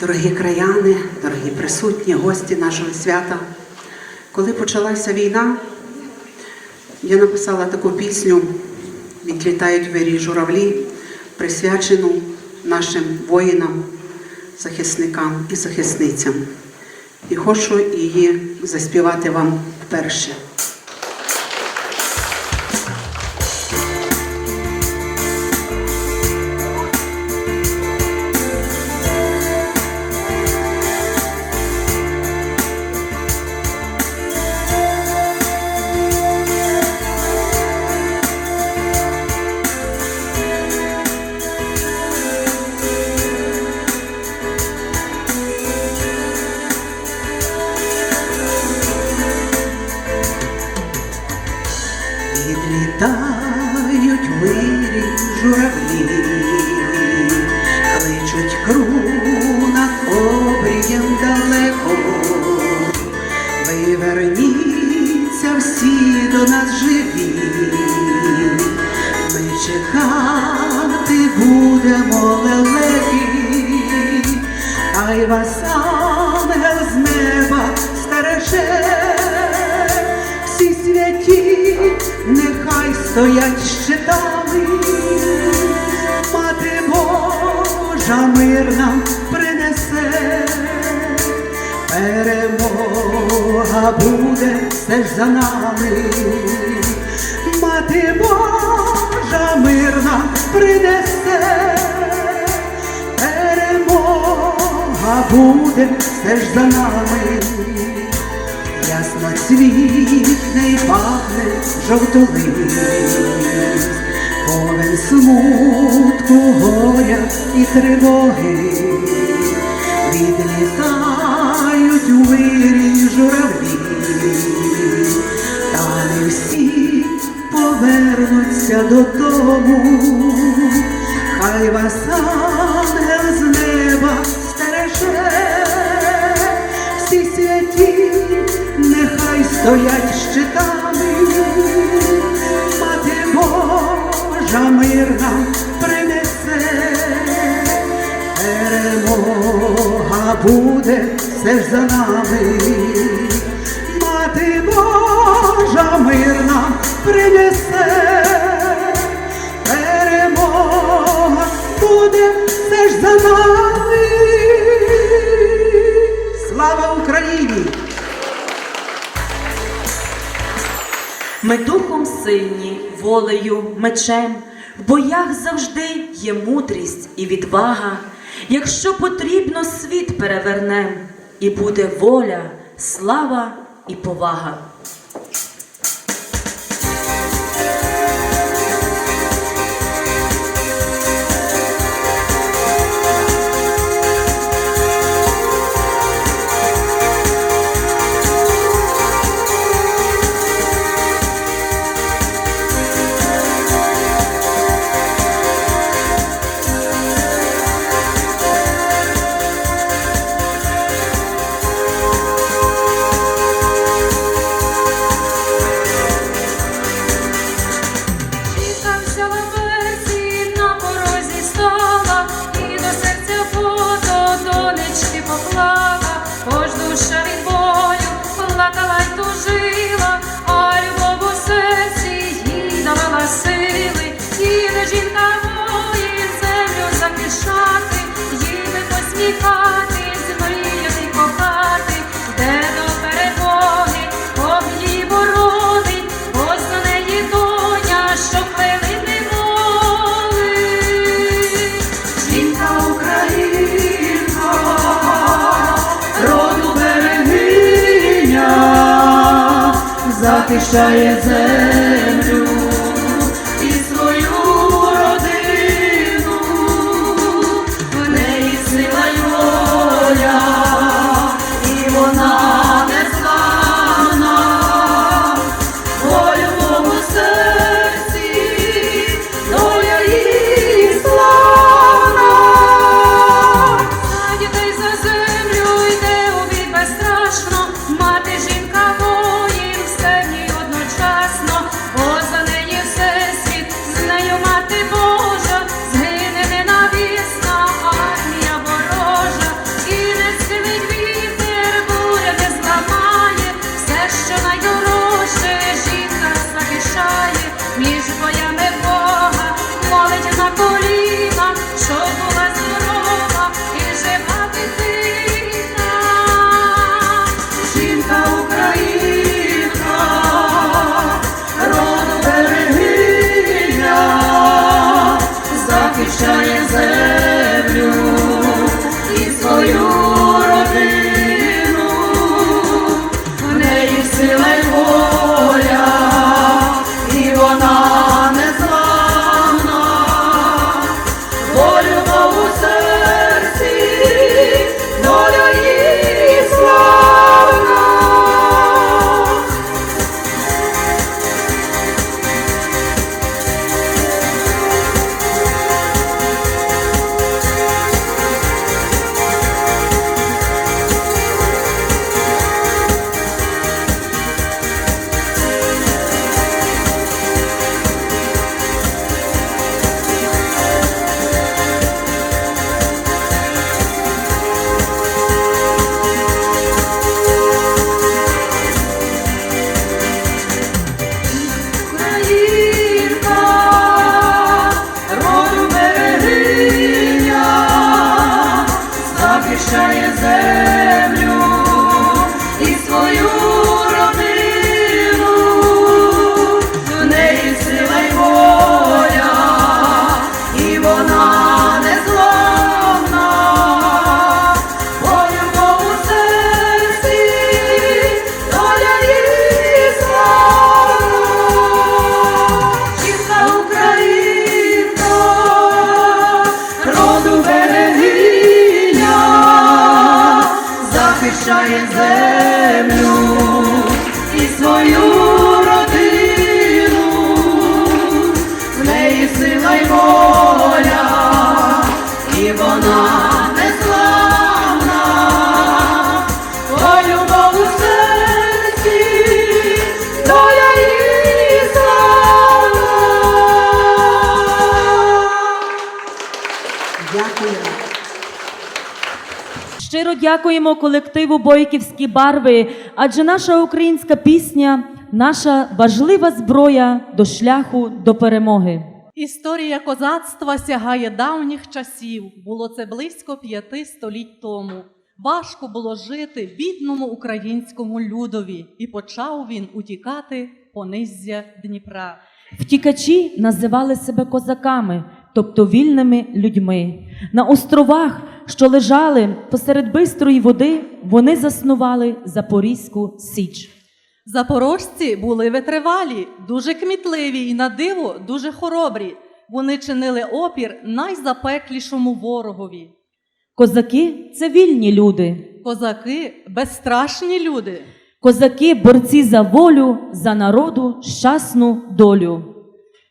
Дорогі краяни, дорогі присутні, гості нашого свята. Коли почалася війна, я написала таку пісню Відлітають вирі журавлі, присвячену нашим воїнам, захисникам і захисницям. І хочу її заспівати вам вперше. Вирі стоять щитами, мати Божа мир нам принесе, перемога буде все ж за нами, мати Божа мир нам принесе, перемога буде все ж за нами. Ясно цвітне пахне жовтолист, повен смутку, горя і тривоги, відлітають у вирій журавлі, та не всі повернуться додому, хай вас стоять щитами, мати Божа мир нам принесе, перемога буде все ж за нами, волею, мечем, в боях завжди є мудрість і відвага. Якщо потрібно, світ перевернем, і буде воля, слава і повага. Мріяти кохати, де до перемоги огні боронить, ось до неї доня, що хвилини молить. Жінка Українка, роду берегиня, захищає землю you. І свою Щиро дякуємо колективу Бойківські барви, адже наша українська пісня наша важлива зброя до шляху до перемоги. Історія козацтва сягає давніх часів. Було це близько п'яти століть тому. Важко було жити бідному українському людові, і почав він утікати пониззя Дніпра. Втікачі називали себе козаками, тобто вільними людьми. На островах, що лежали посеред бистрої води, вони заснували Запорізьку Січ. Запорожці були витривалі, дуже кмітливі і на диво дуже хоробрі. Вони чинили опір найзапеклішому ворогові. Козаки це вільні люди. Козаки безстрашні люди. Козаки борці за волю, за народу щасну долю.